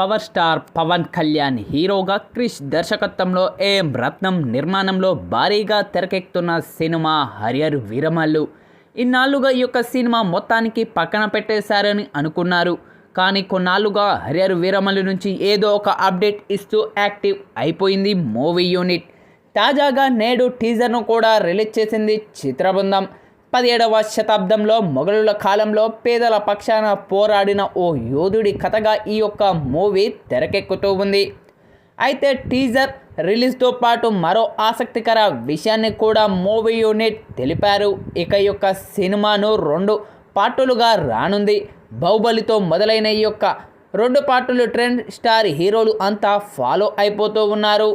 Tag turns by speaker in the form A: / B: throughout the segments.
A: Power star Pawan Kalyan హీరోగా క్రిష్ దర్శకత్వంలో ఏం రత్నం నిర్మాణంలో భారీగా తెరకెక్కుతున్న సినిమా హరియర్ వీరమల్లు. ఇన్నాళ్ళుగా ఈ యొక్క సినిమా మొత్తానికి పక్కన పెట్టేశారని అనుకున్నారు. కానీ కొన్నాళ్ళుగా హరియర్ వీరమల్లు నుంచి ఏదో ఒక అప్డేట్ ఇస్తూ యాక్టివ్ అయిపోయింది మూవీ యూనిట్. తాజాగా నేడు టీజర్ను కూడా రిలీజ్ చేసింది చిత్రబృందం. పదిహేడవ శతాబ్దంలో మొఘలుల కాలంలో పేదల పక్షాన పోరాడిన ఓ యోధుడి కథగా ఈ యొక్క మూవీ తెరకెక్కుతూ ఉంది. అయితే టీజర్ రిలీజ్తో పాటు మరో ఆసక్తికర విషయాన్ని కూడా మూవీ యూనిట్ తెలిపారు. ఇక యొక్క సినిమాను రెండు పార్టులుగా రానుంది. బాహుబలితో మొదలైన ఈ యొక్క రెండు పార్టులు ట్రెండ్ స్టార్ హీరోలు అంతా ఫాలో అయిపోతూ ఉన్నారు.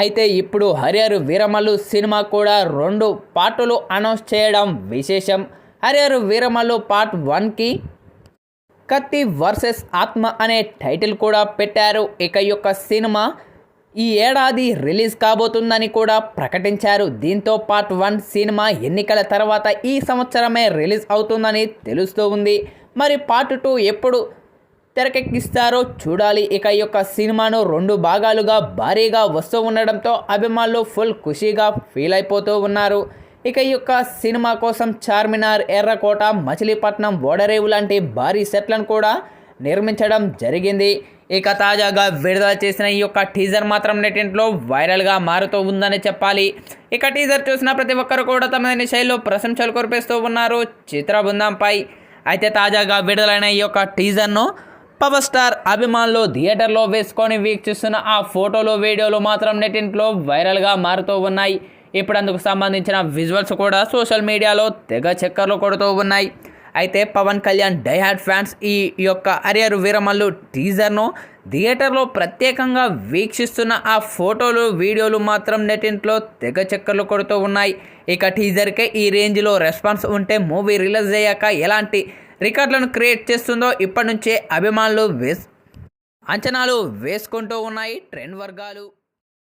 A: అయితే ఇప్పుడు హరిహరు వీరమల్లు సినిమా కూడా రెండు పార్టులు అనౌన్స్ చేయడం విశేషం. హరిహరు వీరమల్లు పార్ట్ వన్కి కత్తి వర్సెస్ ఆత్మ అనే టైటిల్ కూడా పెట్టారు. ఇక యొక్క సినిమా ఈ ఏడాది రిలీజ్ కాబోతుందని కూడా ప్రకటించారు. దీంతో పార్ట్ వన్ సినిమా ఎన్నికల తర్వాత ఈ సంవత్సరమే రిలీజ్ అవుతుందని తెలుస్తూ ఉంది. మరి పార్ట్ టూ ఎప్పుడు తెరకెక్కిస్తారో చూడాలి. ఇక ఈ యొక్క సినిమాను రెండు భాగాలుగా భారీగా వస్తూ ఉండడంతో అభిమానులు ఫుల్ ఖుషీగా ఫీల్ అయిపోతూ ఉన్నారు. ఇక ఈ యొక్క సినిమా కోసం చార్మినార్ ఎర్రకోట మచిలీపట్నం ఓడరేవు లాంటి భారీ సెట్లను కూడా నిర్మించడం జరిగింది. ఇక తాజాగా విడుదల చేసిన ఈ యొక్క టీజర్ మాత్రం నెటింట్లో వైరల్గా మారుతూ ఉందని చెప్పాలి. ఇక టీజర్ చూసిన ప్రతి ఒక్కరు కూడా తమదైన శైలిలో ప్రశంసలు కురిపిస్తూ ఉన్నారు చిత్ర బృందంపై అయితే తాజాగా విడుదలైన ఈ యొక్క టీజర్ను పవర్ స్టార్ అభిమానులు థియేటర్లో వేసుకొని వీక్షిస్తున్న ఆ ఫోటోలు వీడియోలు మాత్రం నెటింట్లో వైరల్గా మారుతూ ఉన్నాయి. ఇప్పుడు అందుకు సంబంధించిన విజువల్స్ కూడా సోషల్ మీడియాలో తెగ చక్కర్లు కొడుతూ ఉన్నాయి. అయితే పవన్ కళ్యాణ్ డైహార్డ్ ఫ్యాన్స్ ఈ యొక్క అరియరు వీరమల్లు టీజర్ను థియేటర్లో ప్రత్యేకంగా వీక్షిస్తున్న ఆ ఫోటోలు వీడియోలు మాత్రం నెటింట్లో తెగ చక్కర్లు కొడుతూ ఉన్నాయి. ఇక టీజర్కే ఈ రేంజ్లో రెస్పాన్స్ ఉంటే మూవీ రిలీజ్ అయ్యాక ఎలాంటి రికార్డులను క్రియేట్ చేస్తుందో ఇప్పటి నుంచే అభిమానులు వేస్ అంచనాలు వేసుకుంటూ ఉన్నాయి ట్రెండ్ వర్గాలు.